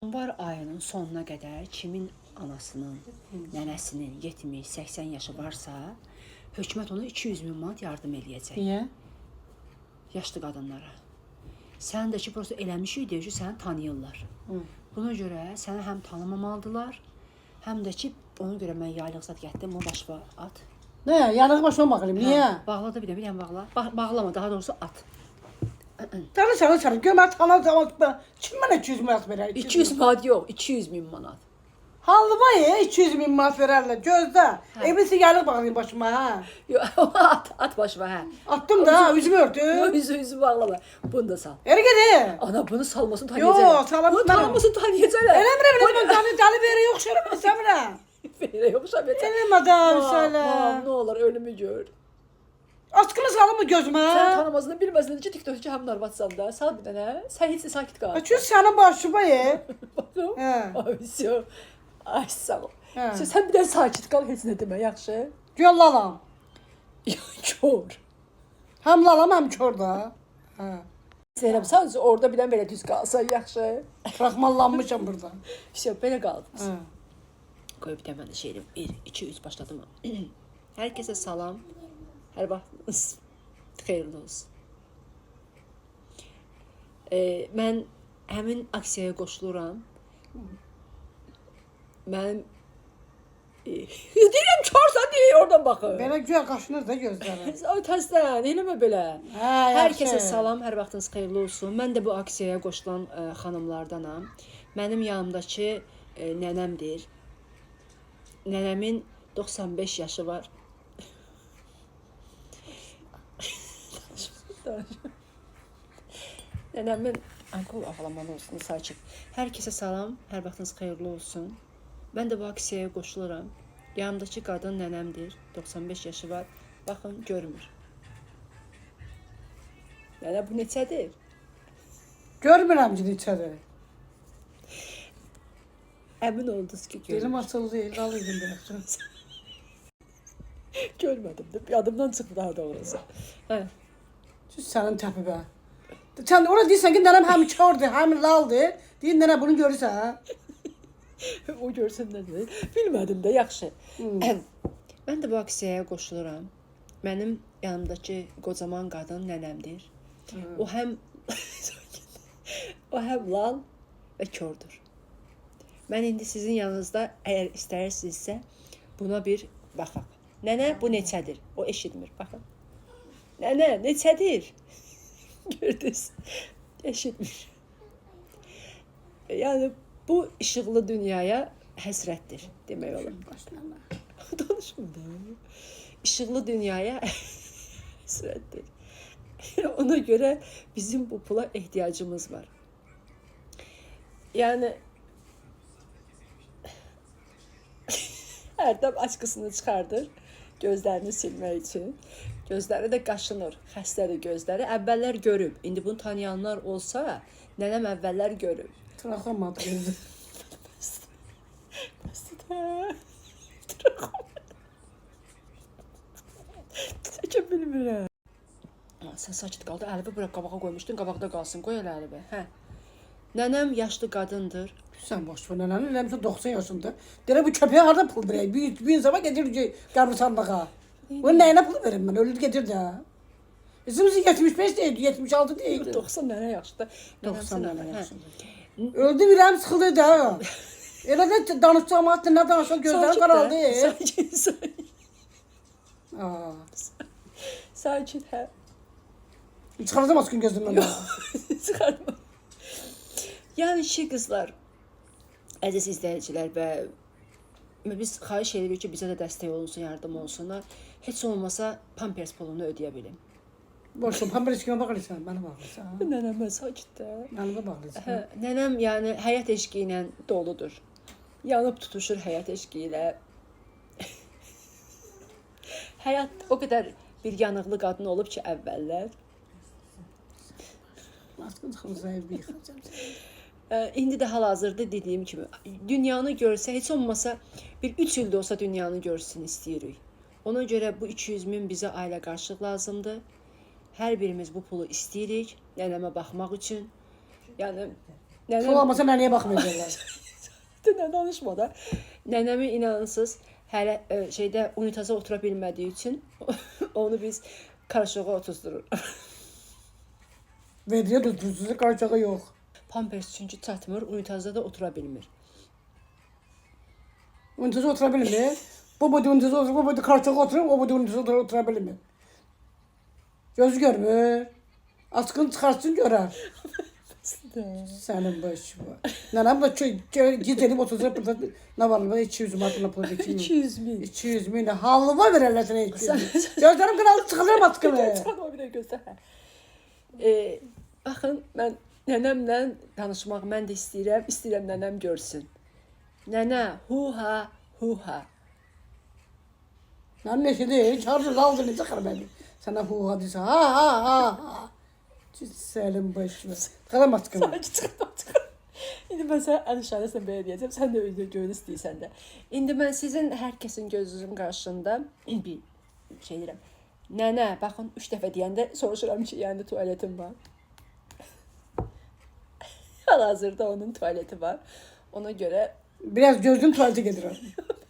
Yanvar ayının sonuna qədər kimin anasının, nənəsinin 70-80 yaşı varsa, hökumət ona 200 min manat yardım eləyəcək Niyə? yaşlı qadınlara. Sən də ki, prosta eləmişik deyə ki, səni tanıyırlar. Buna görə səni həm tanımamalıdılar, həm də ki, ona görə mən yaylıq zat gətirdim, o başqa at. Nə? Yanığı başıma baxıram. Niyə? Hə, bağla da bir də bir dənə bağla. Ba bağlama, daha doğrusu at. Tanı sana sana. Gömər tanı tanı. Kim mənə 200 manat verər? 200 manat yox, 200 min manat. Halva ye 200 min manat verərlər. Gözlə. Evrisi yanıq baxıram başıma ha. Yox, at, at başıma, hə. Attım da üzümü Yox, örtdüm. üzü üzü bağlama. Bunu da sal. Eri gidi. Ana bunu salmasını Yo, tanıyacaqlar. salam- Bunu mən- tanımasını tanıyacaqlar. Eləmirəm, eləmirəm. Dali dali verə yoxşuram mən səmirəm. Belə yoxsa belə. Eləmə da Aman, Vüsələ. Ne olur ölümü gör. Askılı salımı gözüme. Sen tanımazını bilmezsin necə TikTokçu həm narvatsan da. Sal bir dənə. Sən heç sakit qal. Çünki sənin başıma ye. Baxım. Hə. Ay, so. Ay, sağ ol. Hə. Sən bir dənə sakit qal, heç nə demə, yaxşı? Güya lalam. Kör. Həm lalam, həm kör da. Hə. Seyrəm, sadəcə orada bir dənə belə düz qalsan, yaxşı? Raxmallanmışam burada. Vəsə, belə qaldınız. Hə. Qoy bir dənə mən də şeyim. 1, 2, 3 başladı mı? Hər kəsə salam. Hər vaxtınız xeyirli olsun. E, mən həmin aksiyaya qoşuluram. Mənim e, deyirəm çorsa deyə oradan baxın. Belə güya qaşınır da gözləri. Ay təzdən, eləmə belə. Hə, Hər yaxşı. kəsə salam, hər vaxtınız xeyirli olsun. Mən də bu aksiyaya qoşulan ə, xanımlardanam. Mənim yanımdakı ə, nənəmdir. Nənəmin 95 yaşı var. Nənəmin ankol ağlamalı olsun, sakit. Hər kəsə salam, hər vaxtınız xeyirli olsun. Mən də bu aksiyaya qoşuluram. Yanımdakı qadın nənəmdir. 95 yaşı var. Baxın, görmür. Nənə bu neçədir? Görmürəm ki içəri. Əmin oldunuz ki, görmür. Dilim açıldı, el idim belə. Görmədim. Yadımdan çıxdı daha doğrusu. Hə. Düz sənin təpibə. Sən ora deyirsən ki, nənəm həm kördür, həm laldır. Deyir nənə bunu görürsən. o görsün nə deyir. Bilmədim də, yaxşı. Mən də bu aksiyaya qoşuluram. Mənim yanımdakı qocaman qadın nənəmdir. O həm o həm lal və kördür. Mən indi sizin yanınızda əgər istəyirsinizsə buna bir baxaq. Nənə bu neçədir? O eşitmir. Baxın. Nənə neçədir? Gördünüz? Eşitmir. Yəni bu işıqlı dünyaya həsrətdir demək olar. Danışmadım. İşıqlı dünyaya həsrətdir. Ona görə bizim bu pula ehtiyacımız var. Yəni Hərdən aşkısını çıxardır gözlərini silmək üçün. Gözləri də qaşınır. Xəstədir gözləri. Əvvəllər görüb. İndi bunu tanıyanlar olsa, nənəm əvvəllər görüb. Tıraxlamadı gözü. Çəkə bilmirəm. Sən sakit qal da, Əlibi bura qabağa qoymuşdun, qabaqda qalsın. Qoy elə Əlibi. Hə. Nənəm yaşlı qadındır. Sən boş ver nənəni, eləmişə 90 yaşında. Deyirəm bu köpəyə harda pul verək? Bir, bir zaman gedir ki, qəbristanlığa. Bu nəyinə pul verim mən? Ölür gedir də. Bizim 75 deyildi, 76 deyildi. 90 nənə yaşlıdır. 90 Nənəmsin, nənə hə. yaşında. Öldü birəm sıxıldı da. Elə də danışacağım hatta nə danışaq gözləri Sakit də, qaraldı. Sakit, sakit. Aa. Sakit, hə. Çıxaracağım askın gözümdən. Yəni ki, qızlar, əziz izləyicilər və biz xahiş edirik ki, bizə də dəstək olunsun, yardım olsunlar. Heç olmasa Pampers pulunu ödəyə bilim. Boş ver, pambir kimə baxırsan? Mənə baxırsan. Nənəm mən sakitdə. Mənə baxırsan. Hə, nənəm yəni həyat eşqi ilə doludur. Yanıb tutuşur həyat eşqi ilə. həyat o qədər bir yanıqlı qadın olub ki, əvvəllər. Askın çıxırsan, bir yıxacağım. Ə, İndi də hal-hazırda dediyim kimi dünyanı görsə, heç olmasa bir 3 il də olsa dünyanı görsün istəyirik. Ona görə bu 200 min bizə ailə qarşılıq lazımdır. Hər birimiz bu pulu istəyirik nənəmə baxmaq üçün. Yəni Pul Nənəm, olmasa mənə niyə baxmayacaqlar? nə danışma da. Nənəmi inanırsınız, hələ e, şeydə unitaza otura bilmədiyi üçün onu biz karışığa otuzdurur. Vedriyə tutdursuz, qarşığı yox. Pampers çünki çatmır, unitazda da otura bilmir. Unituza otura bilmir. Bu boyda unituza oturur, bu boyda qarşığı oturur, o boyda unituza otura, otura bilmir. Gözü görmür. Açqın çıxarsın görər. Sənin başına. Nənəm də gec edib oturacaq burada nə var? Burada 200 manatla pul 200 200 min. 200 min halva verərlər sənə 200 min. Gözlərim qanalı çıxılır açqını. Çıxan o bir gözlə. E, baxın, mən nənəmlə danışmaq mən də istəyirəm, istəyirəm nənəm görsün. Nənə, hu-ha, hu-ha. Nənəm neşədir, heç harcı qaldı necə xər məni. Sənə hu hadisə. Ha ha ha. ha. Sənin başına. Qalam açqını. Sanki çıxdı, çıxdı. İndi mən sənə ən işarəsən belə deyəcəm, sən də özünə görün istəyirsən də. İndi mən sizin hər kəsin gözünün qarşısında bir şey deyirəm. Nənə, baxın 3 dəfə deyəndə soruşuram ki, yəni tualetim var. Hal-hazırda onun tualeti var. Ona görə Biraz gözün tuvalete gedir.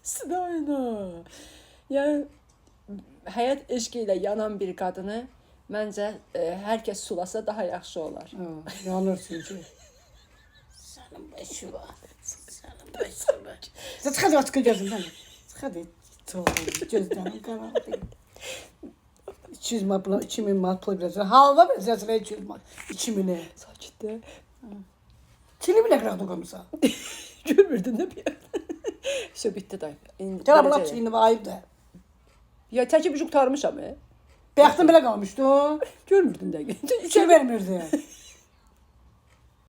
Sınayına. Yəni həyat eşqi ilə yanan bir qadını məncə e, hər kəs sulasa daha yaxşı olar. Ha, yanırsın ki. Sənin başına. Sənin başına. Sən çıx hadi açqın gözündən. Çıx hadi. Çoğun gözlərin qarardı. 200 manat, pula- 2000 manat pul verəcəksən. Halva verəcəksən 200 manat. 2000-i. Sakitdə. Çili bile kıraktı komiser. Görmürdün de bir İşte bitti dayı. İn- Gel abla böylece- çilini bayıp da. Ya teki bucuk tarmış ama. Beyaktan bile kalmıştı. Görmürdün de. Çili vermirdi.